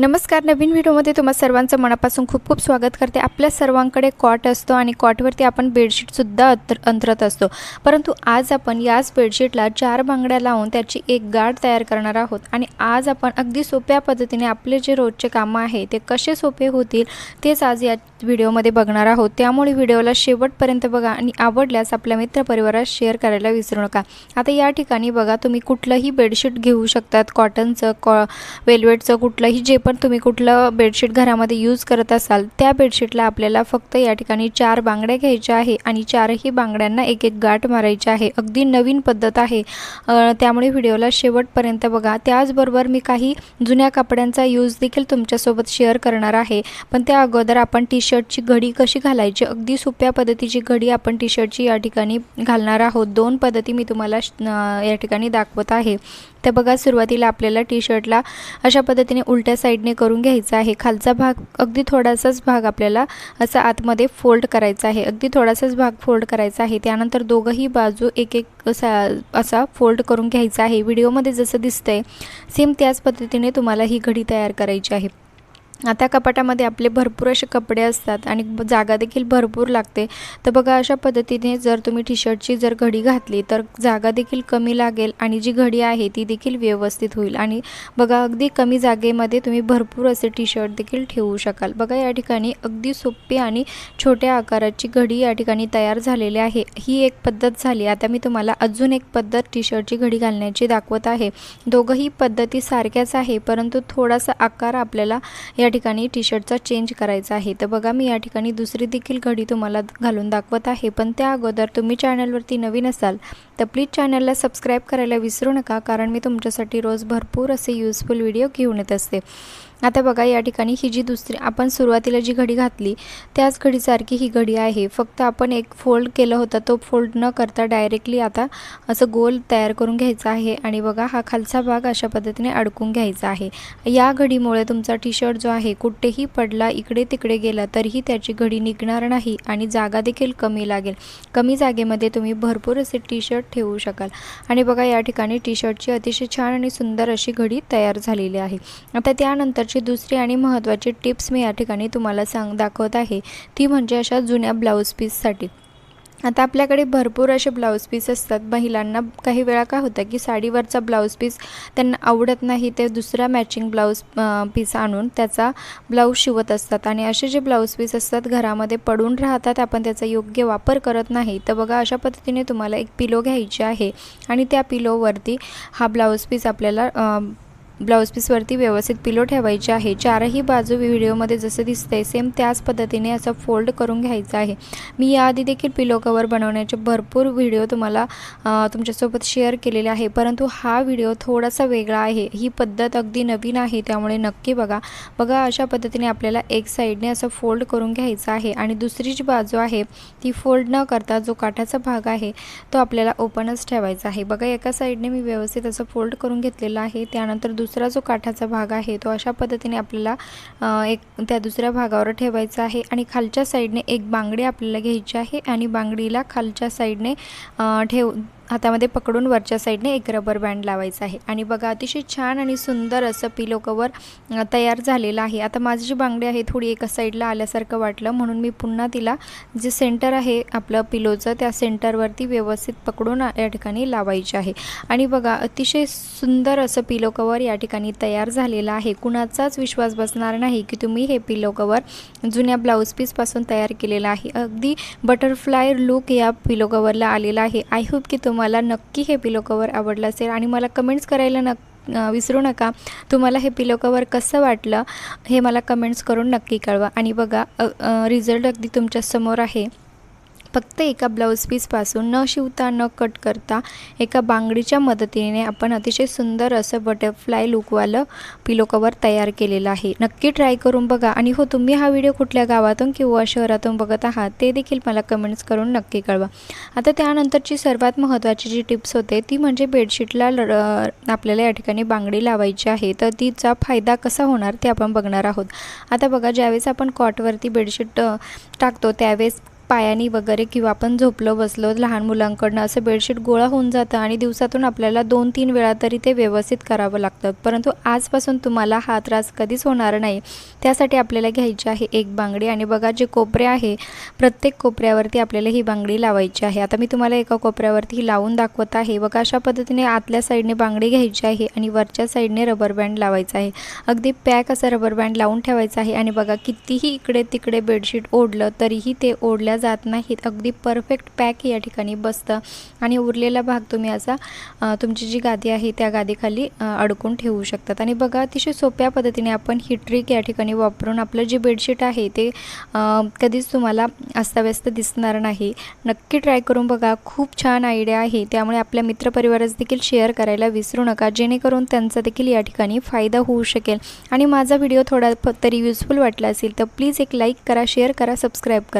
नमस्कार नवीन व्हिडिओमध्ये तुम्हा सर्वांचं मनापासून खूप खूप स्वागत करते. आपल्या सर्वांकडे कॉट असतो आणि कॉटवरती आपण बेडशीटसुद्धा अंतर अंतरत असतो. परंतु आज आपण याच बेडशीटला चार बांगड्या लावून त्याची एक गाठ तयार करणार आहोत. आणि आज आपण अगदी सोप्या पद्धतीने आपले जे रोजचे कामं आहे ते कसे सोपे होतील तेच आज या व्हिडिओमध्ये बघणार आहोत. त्यामुळे व्हिडिओला शेवटपर्यंत बघा आणि आवडल्यास आपल्या मित्रपरिवारात शेअर करायला विसरू नका. आता या ठिकाणी बघा तुम्ही कुठलंही बेडशीट घेऊ शकतात. कॉटनचं कॉ वेल्वेटचं कुठलंही जे पण तुम्ही कुठलं बेडशीट घरामध्ये यूज करत असाल त्या बेडशीटला आपल्याला फक्त या ठिकाणी चार बांगड्या घ्यायच्या आहे आणि चारही बांगड्यांना एक एक गाठ मारायची आहे. अगदी नवीन पद्धत आहे. त्यामुळे व्हिडिओला शेवटपर्यंत बघा. त्याचबरोबर मी काही जुन्या कपड्यांचा यूज देखील तुमच्यासोबत शेअर करणार आहे. पण त्या अगोदर आपण टी शर्टची घडी कशी घालायची? अगदी सोप्या पद्धतीची घडी आपण टी शर्टची या ठिकाणी घालणार आहोत. दोन पद्धती मी तुम्हाला श- या ठिकाणी दाखवत आहे. तर बघा सुरुवातीला आपल्याला टी शर्टला अशा पद्धतीने उलट्या साईडने करून घ्यायचा आहे. खालचा भाग अगदी थोडासाच भाग आपल्याला असा आतमध्ये फोल्ड करायचा आहे. अगदी थोडासाच भाग फोल्ड करायचा आहे. त्यानंतर दोघंही बाजू एक एक असा असा फोल्ड करून घ्यायचा आहे. व्हिडिओमध्ये जसं दिसतंय सेम त्याच पद्धतीने तुम्हाला ही घडी तयार करायची आहे. आता कपाटामध्ये आपले भरपूर असे कपडे असतात आणि जागा देखील भरपूर लागते. तर बघा अशा पद्धतीने जर तुम्ही टी शर्टची जर घडी घातली तर जागा देखील कमी लागेल आणि जी घडी आहे ती देखील व्यवस्थित होईल. आणि बघा अगदी कमी जागेमध्ये तुम्ही भरपूर असे टी शर्ट देखील ठेवू शकाल. बघा या ठिकाणी अगदी सोपी आणि छोट्या आकाराची घडी या ठिकाणी तयार झालेली आहे. ही एक पद्धत झाली. आता मी तुम्हाला अजून एक पद्धत टी शर्टची घडी घालण्याची दाखवत आहे. दोघंही पद्धती सारख्याच आहे परंतु थोडासा आकार आपल्याला या ठिकाणी टी शर्टचा चेंज करायचा आहे. तर बघा मी या ठिकाणी दुसरी देखील घडी तुम्हाला घालून दाखवत आहे. पण त्या अगोदर तुम्ही चॅनलवरती नवीन असाल तर प्लीज चॅनलला सबस्क्राईब करायला विसरू नका कारण मी तुमच्यासाठी रोज भरपूर असे यूजफुल व्हिडिओ घेऊन येत असते. आता बघा या ठिकाणी ही जी दुसरी आपण सुरुवातीला जी घडी घातली त्याच घडीसारखी ही घडी आहे. फक्त आपण एक फोल्ड केलं होतं तो फोल्ड न करता डायरेक्टली आता असं गोल तयार करून घ्यायचा आहे आणि बघा हा खालचा भाग अशा पद्धतीने अडकून घ्यायचा आहे. या घडीमुळे तुमचा टी शर्ट जो आहे कुठेही पडला इकडे तिकडे गेला तरीही त्याची घडी निघणार नाही आणि जागा देखील कमी लागेल. कमी जागेमध्ये तुम्ही भरपूर असे टी शर्ट ठेवू शकाल. आणि बघा या ठिकाणी टी शर्टची अतिशय छान आणि सुंदर अशी घडी तयार झालेली आहे. आता त्यानंतर त्यानंतरची दुसरी आणि महत्त्वाची टिप्स मी या ठिकाणी तुम्हाला सांग दाखवत आहे. ती म्हणजे अशा जुन्या ब्लाऊज पीससाठी. आता आपल्याकडे भरपूर असे ब्लाऊज पीस असतात. महिलांना काही वेळा काय होतं की साडीवरचा ब्लाऊज पीस त्यांना आवडत नाही ते दुसरा मॅचिंग ब्लाऊज पीस आणून त्याचा ब्लाऊज शिवत असतात. आणि असे जे ब्लाऊज पीस असतात घरामध्ये पडून राहतात आपण त्याचा योग्य वापर करत नाही. तर बघा अशा पद्धतीने तुम्हाला एक पिलो घ्यायची आहे. आणि त्या पिलोवरती हा ब्लाऊज पीस आपल्याला ब्लाऊज पीसवरती व्यवस्थित पिलो ठेवायची आहे. चारही बाजू व्हिडिओमध्ये जसं दिसतंय सेम त्याच पद्धतीने असं फोल्ड करून घ्यायचं आहे. मी याआधी देखील पिलो कवर बनवण्याचे भरपूर व्हिडिओ तुम्हाला तुमच्यासोबत शेअर केलेले आहे. परंतु हा व्हिडिओ थोडासा वेगळा आहे. ही पद्धत अगदी नवीन आहे त्यामुळे नक्की बघा. बघा अशा पद्धतीने आपल्याला एक साईडने असं फोल्ड करून घ्यायचं आहे आणि दुसरी जी बाजू आहे ती फोल्ड न करता जो काठाचा भाग आहे तो आपल्याला ओपनच ठेवायचा आहे. बघा एका साईडने मी व्यवस्थित असं फोल्ड करून घेतलेलं आहे. त्यानंतर दुसरा जो काठाचा भाग आहे तो अशा पद्धतीने आपल्याला एक त्या दुसऱ्या भागावर ठेवायचा आहे आणि खालच्या साईडने एक बांगडी आपल्याला घ्यायची आहे आणि बांगडीला खालच्या साईडने ठेव हातामध्ये पकडून वरच्या साईडने एक रबर बँड लावायचा आहे. आणि बघा अतिशय छान आणि सुंदर असं पिलो कवर तयार झालेलं आहे. आता माझी जी बांगडी आहे थोडी एका साईडला आल्यासारखं वाटलं. म्हणून मी पुन्हा तिला जे सेंटर आहे आपलं पिलोचं त्या सेंटरवरती व्यवस्थित पकडून या ठिकाणी लावायचे आहे. आणि बघा अतिशय सुंदर असं पिलो कवर या ठिकाणी तयार झालेलं आहे. कुणाचाच विश्वास बसणार नाही की तुम्ही हे पिलो कवर जुन्या ब्लाऊज पीसपासून तयार केलेलं आहे. अगदी बटरफ्लाय लुक या पिलो कवरला आलेला आहे. आय होप की तुम्हाला नक्की हे पिलो कवर आवडलं असेल आणि मला कमेंट्स करायला नक् विसरू नका. तुम्हाला हे पिलो कवर कसं वाटलं हे मला कमेंट्स करून नक्की कळवा. आणि बघा रिझल्ट अगदी तुमच्यासमोर आहे. फक्त एका ब्लाऊज पीसपासून न शिवता न कट करता एका बांगडीच्या मदतीने आपण अतिशय सुंदर असं बटरफ्लाय लुकवालं पिलो कवर तयार केलेलं आहे. नक्की ट्राय करून बघा. आणि हो तुम्ही हा व्हिडिओ कुठल्या गावातून किंवा शहरातून बघत आहात ते देखील मला कमेंट्स करून नक्की कळवा. आता त्यानंतरची सर्वात महत्त्वाची जी टिप्स होते ती म्हणजे बेडशीटला ल आपल्याला या ठिकाणी बांगडी लावायची आहे. तर तिचा फायदा कसा होणार ते आपण बघणार आहोत. आता बघा ज्यावेळेस आपण कॉटवरती बेडशीट टाकतो त्यावेळेस पायानी वगैरे किंवा आपण झोपलो बसलो लहान मुलांकडनं असं बेडशीट गोळा होऊन जातं आणि दिवसातून आपल्याला दोन तीन वेळा तरी ते व्यवस्थित करावं लागतं. परंतु आजपासून तुम्हाला हा त्रास कधीच होणार नाही. त्यासाठी आपल्याला घ्यायची आहे एक बांगडी आणि बघा जे कोपरे आहे प्रत्येक कोपऱ्यावरती आपल्याला ही बांगडी लावायची आहे. आता मी तुम्हाला एका कोपऱ्यावरती ही लावून दाखवत आहे. बघा अशा पद्धतीने आतल्या साईडने बांगडी घ्यायची आहे आणि वरच्या साईडने रबर बँड लावायचा आहे. अगदी पॅक असं रबर बँड लावून ठेवायचं आहे आणि बघा कितीही इकडे तिकडे बेडशीट ओढलं तरीही ते ओढल्या जात नाहीत. अगदी परफेक्ट पॅक या ठिकाणी बसतं. आणि उरलेला भाग तुम्ही असा तुमची जी गादी आहे त्या गादीखाली अडकून ठेवू शकतात. आणि बघा अतिशय सोप्या पद्धतीने आपण ही ट्रिक या ठिकाणी वापरून आपलं जे बेडशीट आहे ते कधीच तुम्हाला अस्ताव्यस्त दिसणार नाही. नक्की ट्राय करून बघा. खूप छान आयडिया आहे. त्यामुळे आपल्या मित्रपरिवारास देखील शेअर करायला विसरू नका. जेणेकरून त्यांचा देखील या ठिकाणी फायदा होऊ शकेल. आणि माझा व्हिडिओ थोडा तरी युजफुल वाटला असेल तर प्लीज एक लाईक करा शेअर करा सबस्क्राईब करा.